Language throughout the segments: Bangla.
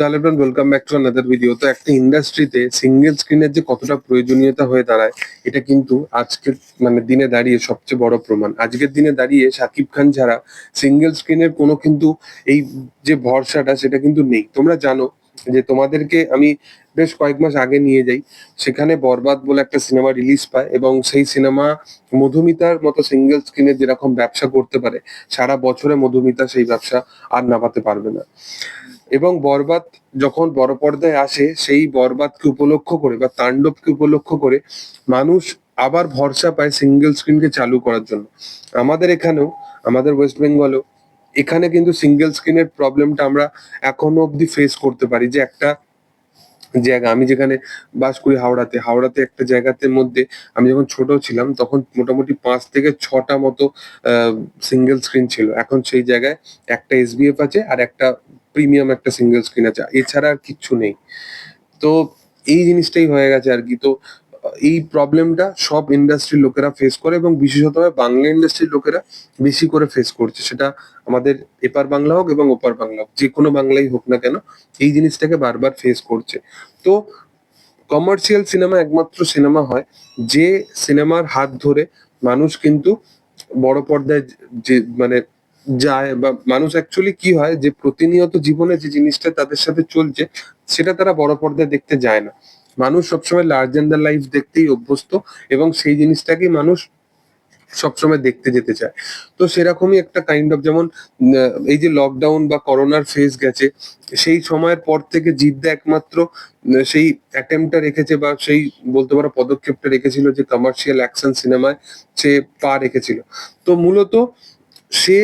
Hello welcome back to another video তো একটা ইন্ডাস্ট্রিতে সিঙ্গেল স্ক্রিনের যে কতটা প্রয়োজনীয়তা হয়ে দাঁড়ায়, এটা কিন্তু আজকের মানে দিনে দাঁড়িয়ে সবচেয়ে বড় প্রমাণ। আজকের দিনে দাঁড়িয়ে শাকিব খান ছাড়া সিঙ্গেল স্ক্রিনের কোনো কিন্তু এই যে ভরসাটা, সেটা কিন্তু নেই। তোমরা জানো যে তোমাদেরকে আমি বেশ কয়েক মাস আগে নিয়ে যাই, সেখানে বরবাদ বলে একটা সিনেমা রিলিজ পায় এবং সেই সিনেমা মধুমিতার মতো সিঙ্গেল স্ক্রিনে যেরকম ব্যবসা করতে পারে, সারা বছরে মধুমিতা সেই ব্যবসা আর নামাতে পারবে না। এবং বরবাদ যখন বড় পর্দায় আসে, সেই বরবাদকে উপলক্ষ করে বা তাণ্ডবকে উপলক্ষ করে মানুষ আবার ভরসা পায় সিঙ্গেল স্ক্রিনকে চালু করার জন্য। আমাদের এখানেও, আমাদের ওয়েস্ট বেঙ্গলেও এখানে কিন্তু সিঙ্গেল স্ক্রিনের প্রবলেমটা আমরা এখনও অবধি ফেস করতে পারি যে একটা জায়গা, আমি যেখানে বাস করি হাওড়াতে হাওড়াতে একটা জায়গাতে মধ্যে আমি যখন ছোট ছিলাম তখন মোটামুটি পাঁচ থেকে ছটা মতো সিঙ্গেল স্ক্রিন ছিল। এখন সেই জায়গায় একটা এসবিএফ আছে আর একটা প্রিমিয়াম একটা সিঙ্গেল স্ক্রিন আছে এছাড়া আর কিচ্ছু নেই। তো এই জিনিসটাই হয়ে গেছে আর কি। তো, এই প্রবলেমটা সব ইন্ডাস্ট্রির লোকেরা ফেস করে এবং বিশেষতভাবে বাংলা ইন্ডাস্ট্রির লোকেরা বেশি করে ফেস করছে। সেটা আমাদের এপার বাংলা হোক এবং ওপার বাংলা হোক, যে কোনো বাংলাই হোক না কেন, এই জিনিসটাকে বারবার ফেস করছে। তো কমার্শিয়াল সিনেমা একমাত্র সিনেমা হয় যে সিনেমার হাত ধরে মানুষ কিন্তু বড় পর্দায় যে মানে যায় বা মানুষ অ্যাকচুয়ালি কি হয় যে প্রতিনিয়ত জীবনে যে জিনিসটা তাদের সাথে চলছে, সেটা তারা বড় পর্দায় দেখতে যায় না। মানুষ সবসময় লার্জ দ্য লাইফ দেখতেই অভ্যস্ত এবং সেই জিনিসটাকেই মানুষ সবসময় দেখতে যেতে চায়। তো সেরকমই একটা কাইন্ড অফ যেমন এই যে লকডাউন বা করোনার ফেজ গেছে, সেই সময়ের পর থেকে জিদ্দা একমাত্র সেই অ্যাটেম্পটা রেখেছে বা সেই বলতে পারো পদক্ষেপটা রেখেছিল যে কমার্শিয়াল অ্যাকশন সিনেমায় সে পা রেখেছিল। তো মূলত সে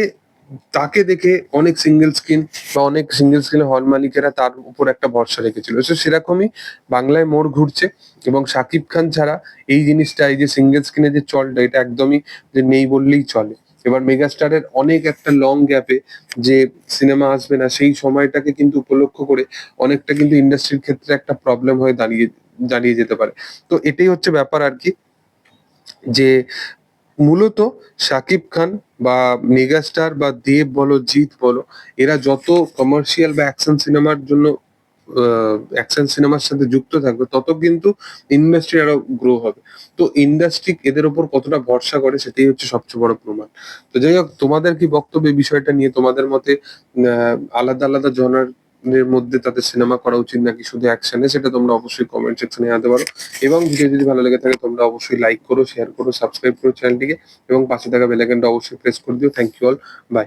তাকে দেখে অনেক সিঙ্গেল স্ক্রিন বা অনেক সিঙ্গেল স্ক্রিনের হল মালিকেরা তার উপর একটা ভরসা রেখেছিল। তো সেরকমই বাংলায় মোড় ঘুরছে এবং শাকিব খান ছাড়া এই জিনিসটা, এই যে সিঙ্গেল স্ক্রিনের যে চলটা, এটা একদমই যে নেই বললেই চলে। এবার মেগাস্টারের অনেক একটা লং গ্যাপে যে সিনেমা আসবে না, সেই সময়টাকে কিন্তু উপলক্ষ করে অনেকটা কিন্তু ইন্ডাস্ট্রির ক্ষেত্রে একটা প্রবলেম হয়ে দাঁড়িয়ে দাঁড়িয়ে যেতে পারে। তো এটাই হচ্ছে ব্যাপার আর কি যে মূলত শাকিব খান বা মেগাস্টার বা দেব বলো, জিৎ বলো, এরা যত কমার্শিয়াল বা অ্যাকশন সিনেমার জন্য অ্যাকশন সিনেমার সাথে যুক্ত থাকবে, তত কিন্তু ইন্ডাস্ট্রি আরও গ্রো হবে। তো ইন্ডাস্ট্রি এদের ওপর কতটা ভরসা করে সেটাই হচ্ছে সবচেয়ে বড় প্রমাণ। তো যাই হোক, তোমাদের কি বক্তব্য বিষয়টা নিয়ে? তোমাদের মতে আলাদা আলাদা জনার মধ্যে তাদের সিনেমা করা উচিত নাকি শুধু অ্যাকশনে সেটা তোমরা অবশ্যই কমেন্ট সেকশনে জানাতে পারো। এবং ভিডিও যদি ভালো লেগে থাকে, তোমরা অবশ্যই লাইক করো শেয়ার করো সাবস্ক্রাইব করো চ্যানেলটিকে এবং পাশে থাকা বেল আইকনটা অবশ্যই প্রেস করে দিও। Thank you all by